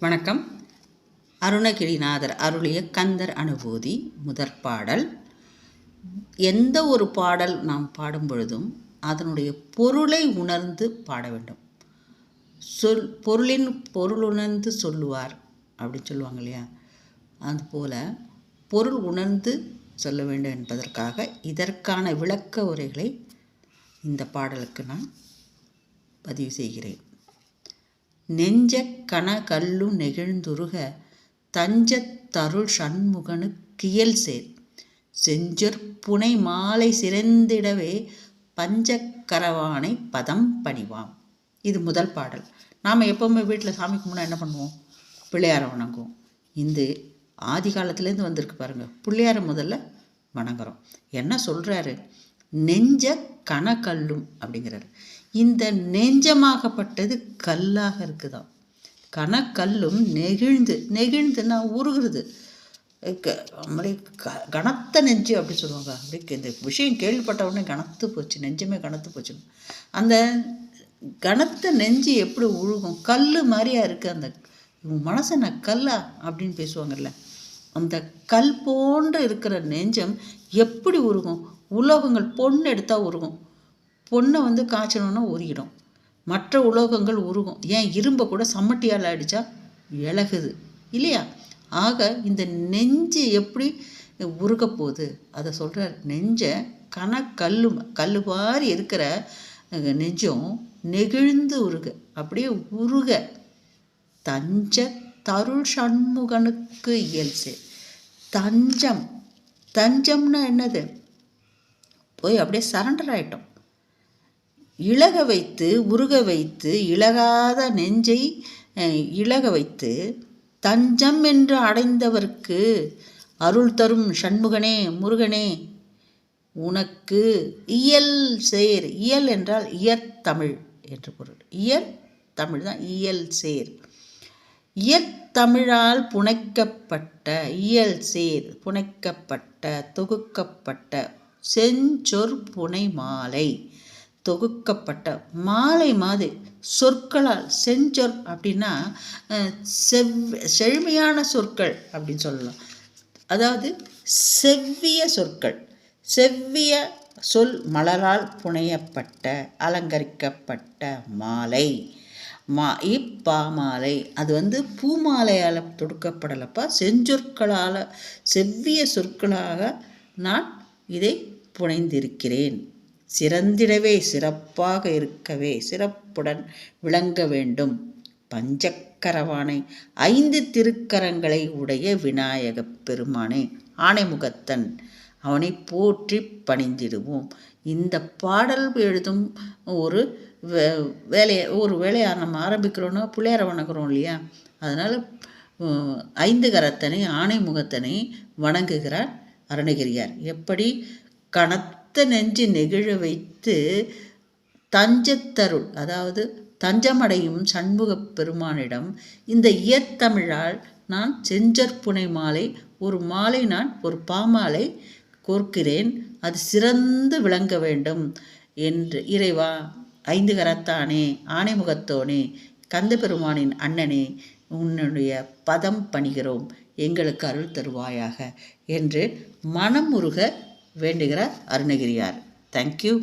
வணக்கம். அருணகிரிநாதர் அருளிய கந்தர் அனுபூதி முதற் பாடல். எந்த ஒரு பாடல் நாம் பாடும் பொழுதும் அதனுடைய பொருளை உணர்ந்து பாட வேண்டும். சொல் பொருளின் பொருள் உணர்ந்து சொல்லுவார் அப்படின்னு சொல்லுவாங்க இல்லையா? அதுபோல் பொருள் உணர்ந்து சொல்ல வேண்டும் என்பதற்காக இதற்கான விளக்க உரைகளை இந்த பாடலுக்கு நான் பதிவு செய்கிறேன். நெஞ்ச கனகல்லு நெகிழ்ந்துருக தஞ்சத் தருள் சண்முகனு கியல் சேர் செஞ்சொற்புனை மாலை சிறந்திடவே பஞ்சக்கரவானை பதம் பணிவாம். இது முதல் பாடல். நாம் எப்போவுமே வீட்டில் சாமி கும்பிட என்ன பண்ணுவோம்? பிள்ளையாரை வணங்குவோம். இந்த ஆதி காலத்துலேருந்து வந்திருக்கு பாருங்கள் பிள்ளையாரை முதல்ல வணங்குறோம். என்ன சொல்கிறாரு நெஞ்ச கணக்கல்லும் அப்படிங்கிறாரு. இந்த நெஞ்சமாகப்பட்டது கல்லாக இருக்குதாம். கனக்கல்லும் நெகிழ்ந்து நெகிழ்ந்துன்னா உருகுறது. அப்படியே க கனத்த நெஞ்சு அப்படி சொல்லுவாங்க. அப்படி இந்த விஷயம் கேள்விப்பட்ட உடனே கனத்து போச்சு நெஞ்சமே கனத்து போச்சு. அந்த கனத்த நெஞ்சு எப்படி உழுகும் கல் மாதிரியா இருக்குது அந்த மனசை நான் கல்லா அப்படின்னு பேசுவாங்கல்ல. அந்த கல் போன்று இருக்கிற நெஞ்சம் எப்படி உருகும்? உலோகங்கள் பொண்ணு எடுத்தால் உருகும். பொண்ணை வந்து காய்ச்சணுன்னா உருகிடும். மற்ற உலோகங்கள் உருகும். ஏன்? இரும்பை கூட சம்மட்டியால் அடித்தா இழகுது இல்லையா? ஆக இந்த நெஞ்சு எப்படி உருக போகுது? அதை சொல்கிறார் நெஞ்சை கன கல்லு கல் மாதிரி இருக்கிற நெஞ்சம் நெகிழ்ந்து உருக. அப்படியே உருக. தஞ்ச தருள் சண்முகனுக்கு இயல்சு. தஞ்சம். தஞ்சம்னா என்னது? போய் அப்படியே சரண்டர் ஆகிட்டோம் இழக வைத்து உருக வைத்து இழகாத நெஞ்சை இழக வைத்து தஞ்சம் என்று அடைந்தவர்க்கு அருள் தரும் சண்முகனே முருகனே உனக்கு இயல் சேர். இயல் என்றால் இயற்தமிழ் என்று பொருள். இயல் தமிழ் தான் இயல் சேர். இயற்தமிழால் புனைக்கப்பட்ட இயல் சேர் புனைக்கப்பட்ட தொகுக்கப்பட்ட செஞ்சொற் புனை மாலை தொகுக்கப்பட்ட மாலை மாதிரி சொற்களால் செஞ்சொற் அப்படின்னா செவ் செழுமையான சொற்கள் அப்படின்னு சொல்லலாம். அதாவது செவ்விய சொற்கள். செவ்விய சொல் மலரால் புனையப்பட்ட அலங்கரிக்கப்பட்ட மாலை. மா இப்பாமாலை அது வந்து பூமாலையால் தொடுக்கப்படலப்பா. செஞ்சொற்களால் செவ்விய சொற்களாக நான் இதை புனைந்திருக்கிறேன். சிறந்திடவே சிறப்பாக இருக்கவே சிறப்புடன் விளங்க வேண்டும். பஞ்சக்கரவானை ஐந்து திருக்கரங்களை உடைய விநாயகப் பெருமானே ஆணைமுகத்தன் அவனை போற்றி பணிந்திடுவோம். இந்த பாடல் எழுதும் ஒரு வே வேலையை ஒரு வேலையை நம்ம ஆரம்பிக்கிறோன்னா பிள்ளையார வணங்குறோம் இல்லையா? அதனால் ஐந்து கரத்தனை ஆணைமுகத்தனை வணங்குகிறார் அருணகிரியார். எப்படி? கணத் கனத்த நெஞ்சு நெகிழ வைத்து தஞ்சத்தருள் அதாவது தஞ்சமடையும் சண்முகப் பெருமானிடம் இந்த இயத்தமிழால் நான் செஞ்சற்புனை மாலை ஒரு மாலை நான் ஒரு பாமாலை கோர்க்கிறேன் அது சிறந்து விளங்க வேண்டும் என்று இறைவா ஐந்து கரத்தானே ஆணைமுகத்தோனே கந்த பெருமானின் அண்ணனே உன்னுடைய பதம் பணிகிறோம் எங்களுக்கு அருள் தருவாயாக என்று மனமுருக வேண்டுகிறார் அருணகிரியார். தேங்க்யூ